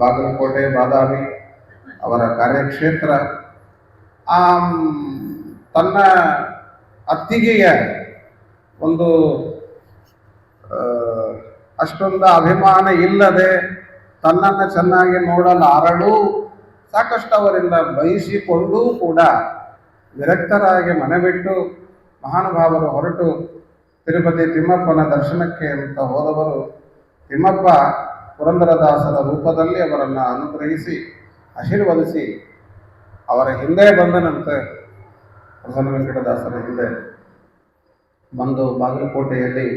ಬಾಗಲಕೋಟೆ, ಬಾದಾಮಿ ಅವರ ಕಾರ್ಯಕ್ಷೇತ್ರ. ಆ ತನ್ನ ಅತ್ತಿಗೆಯ ಒಂದು ಅಷ್ಟೊಂದು ಅಭಿಮಾನ ಇಲ್ಲದೆ ತನ್ನನ್ನು ಚೆನ್ನಾಗಿ ನೋಡಲಾರಳು. ಸಾಕಷ್ಟು ಅವರಿಂದ ಬಯಸಿಕೊಂಡೂ ಕೂಡ ವಿರಕ್ತರಾಗಿ ಮನೆ ಬಿಟ್ಟು ಮಹಾನುಭಾವರು ಹೊರಟು ತಿರುಪತಿ ತಿಮ್ಮಪ್ಪನ ದರ್ಶನಕ್ಕೆ ಅಂತ ಹೋದವರು ತಿಮ್ಮಪ್ಪ ಪುರಂದರದಾಸರ ರೂಪದಲ್ಲಿ ಅವರನ್ನು ಅನುಗ್ರಹಿಸಿ, ಆಶೀರ್ವದಿಸಿ, ಅವರ ಹಿಂದೆ ಬಂದನಂತೆ ಪ್ರಸನ್ನ ವೆಂಕಟದಾಸರ ಹಿಂದೆ ಬಂದು ಬಾಗಲಕೋಟೆಯಲ್ಲಿ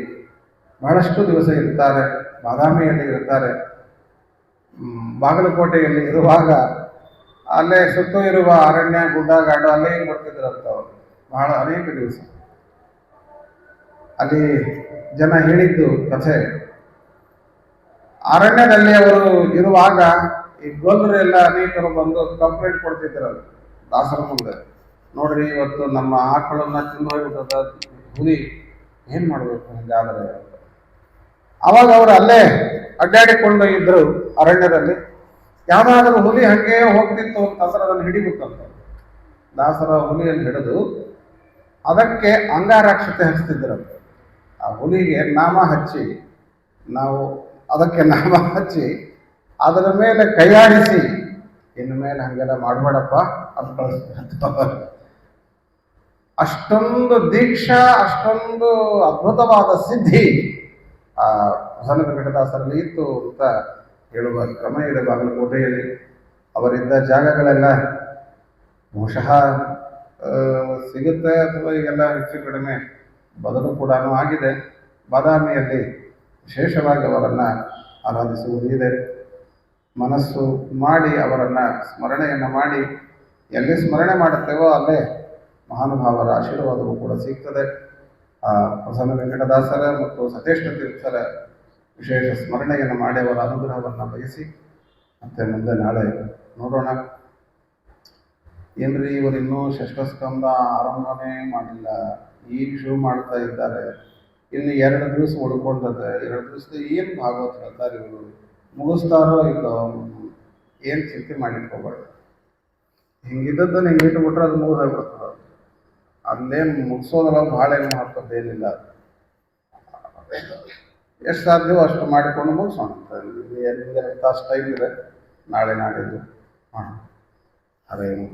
ಬಹಳಷ್ಟು ದಿವಸ ಇರ್ತಾರೆ, ಬಾದಾಮಿಯಲ್ಲಿ ಇರ್ತಾರೆ. ಬಾಗಲಕೋಟೆಯಲ್ಲಿ ಇರುವಾಗ ಅಲ್ಲೇ ಸುತ್ತ ಇರುವ ಅರಣ್ಯ, ಗುಡ್ಡಗಾಡು ಅಲ್ಲೇ ಬರ್ತಿದ್ರಂತ ಅವರು. ಬಹಳ ಅನೇಕ ದಿವಸ. ಅಲ್ಲಿ ಜನ ಹೇಳಿದ್ದು ಕಥೆ ಅರಣ್ಯದಲ್ಲಿ ಅವರು ಇರುವಾಗ ಈ ಗೋಲ್ರು ಎಲ್ಲ ಅನೇಕರು ಬಂದು ಕಂಪ್ಲೇಂಟ್ ಕೊಡ್ತಿದ್ರಲ್ಲ ದಾಸರ ಮುಂದೆ ನೋಡ್ರಿ ಇವತ್ತು ನಮ್ಮ ಆಕಳನ್ನ ತಿಂದು ಹೋಗ್ಬಿಟ್ಟದ ಹುಲಿ ಏನ್ ಮಾಡ್ಬೇಕು ಹಿಂಗಾದ್ರೆ ಅವಾಗ ಅವರು ಅಲ್ಲೇ ಅಡ್ಡಾಡಿಕೊಂಡು ಇದ್ರು ಅರಣ್ಯದಲ್ಲಿ. ಯಾವಾಗಲೂ ಹುಲಿ ಹಂಗೆ ಹೋಗ್ತಿತ್ತು ಅಂತಂದ್ರೆ ಅದನ್ನು ಹಿಡಿಬೇಕಂತ. ದಾಸರ ಹುಲಿಯನ್ನು ಹಿಡಿದು ಅದಕ್ಕೆ ಅಂಗಾರಾಕ್ಷತೆ ಹಚ್ತಿದ್ರಂತೆ ಆ ಹುಲಿಗೆ ನಾಮ ಹಚ್ಚಿ ನಾವು ಅದಕ್ಕೆ ನಾಮ ಹಚ್ಚಿ ಅದರ ಮೇಲೆ ಕೈಯಾಡಿಸಿ, ಇನ್ನು ಮೇಲೆ ಹಂಗೆಲ್ಲ ಮಾಡಬೇಡಪ್ಪ ಅಂತ ಕಳಿಸ್ಬಿಡ್ತಾರೆ. ಅಷ್ಟೊಂದು ದೀಕ್ಷಾ, ಅಷ್ಟೊಂದು ಅದ್ಭುತವಾದ ಸಿದ್ಧಿ ಆ ವೆಂಕಟದಾಸರಲ್ಲಿ ಇತ್ತು ಅಂತ ಹೇಳುವ ಕ್ರಮ ಇದೆ ಬಾಗಲಕೋಟೆಯಲ್ಲಿ ಅವರಿದ್ದ ಜಾಗಗಳೆಲ್ಲ ಬಹುಶಃ ಸಿಗುತ್ತೆ ಅಥವಾ ಈಗೆಲ್ಲ ಹೆಚ್ಚು ಕಡಿಮೆ ಬದಲು ಕೂಡ ಆಗಿದೆ ಬಾದಾಮಿಯಲ್ಲಿ ವಿಶೇಷವಾಗಿ ಅವರನ್ನು ಆರಾಧಿಸುವುದಿದೆ. ಮನಸ್ಸು ಮಾಡಿ ಅವರನ್ನು ಸ್ಮರಣೆಯನ್ನು ಮಾಡಿ ಎಲ್ಲಿ ಸ್ಮರಣೆ ಮಾಡುತ್ತೇವೋ ಅಲ್ಲೇ ಮಹಾನುಭಾವರ ಆಶೀರ್ವಾದವೂ ಕೂಡ ಸಿಗ್ತದೆ. ಆ ಪ್ರಸನ್ನ ವೆಂಕಟದಾಸರ ಮತ್ತು ಸತೇಷ್ಟ ತೀರ್ಥರ ವಿಶೇಷ ಸ್ಮರಣೆಯನ್ನು ಮಾಡಿ ಅವರ ಅನುಗ್ರಹವನ್ನು ಬಯಸಿ ಮತ್ತೆ ಮುಂದೆ ನಾಳೆ ನೋಡೋಣ. ಏನ್ರಿ ಇವರು ಇನ್ನೂ ಷಷ್ಠಸ್ಕಂದ ಆರಂಭನೇ ಮಾಡಿಲ್ಲ. ಈಗ ಶುರು ಮಾಡ್ತಾ ಇದ್ದಾರೆ. ಇನ್ನು ಎರಡು ದಿವಸ ಉಳ್ಕೊಂಡದೆ ಎರಡು ದಿವಸದ ಏನು ಭಾಗವತ ಹೇಳ್ತಾರೆ ಇವರು? ಮುಗಿಸ್ತಾರೋ ಇಲ್ಲೋ ಏನು ಚಿಂತೆ ಮಾಡಿಟ್ಕೋಬಾರ್ದು ಹಿಂಗಿದ್ದದ್ದನ್ನು ಹಿಂಗೆ ಇಟ್ಬಿಟ್ರೆ ಅದು ಮುಗಿದೋಗ್ಬಿಡ್ತದೆ ಅಲ್ಲೇನು ಮುಗಿಸೋದ್ರೊಳಗೆ ಭಾಳ ಏನು ಮಹತ್ವದ್ದೇನಿಲ್ಲ ಎಷ್ಟು ಸಾಧ್ಯವೋ ಅಷ್ಟು ಮಾಡಿಕೊಂಡು ಮುಗಿಸೋಣ ಎರಡು ತಾಸು ಟೈಮ್ ಇದೆ? ನಾಳೆ ನಾಡಿದ್ದು. ಮಾಡೋಣ ಅದೇನು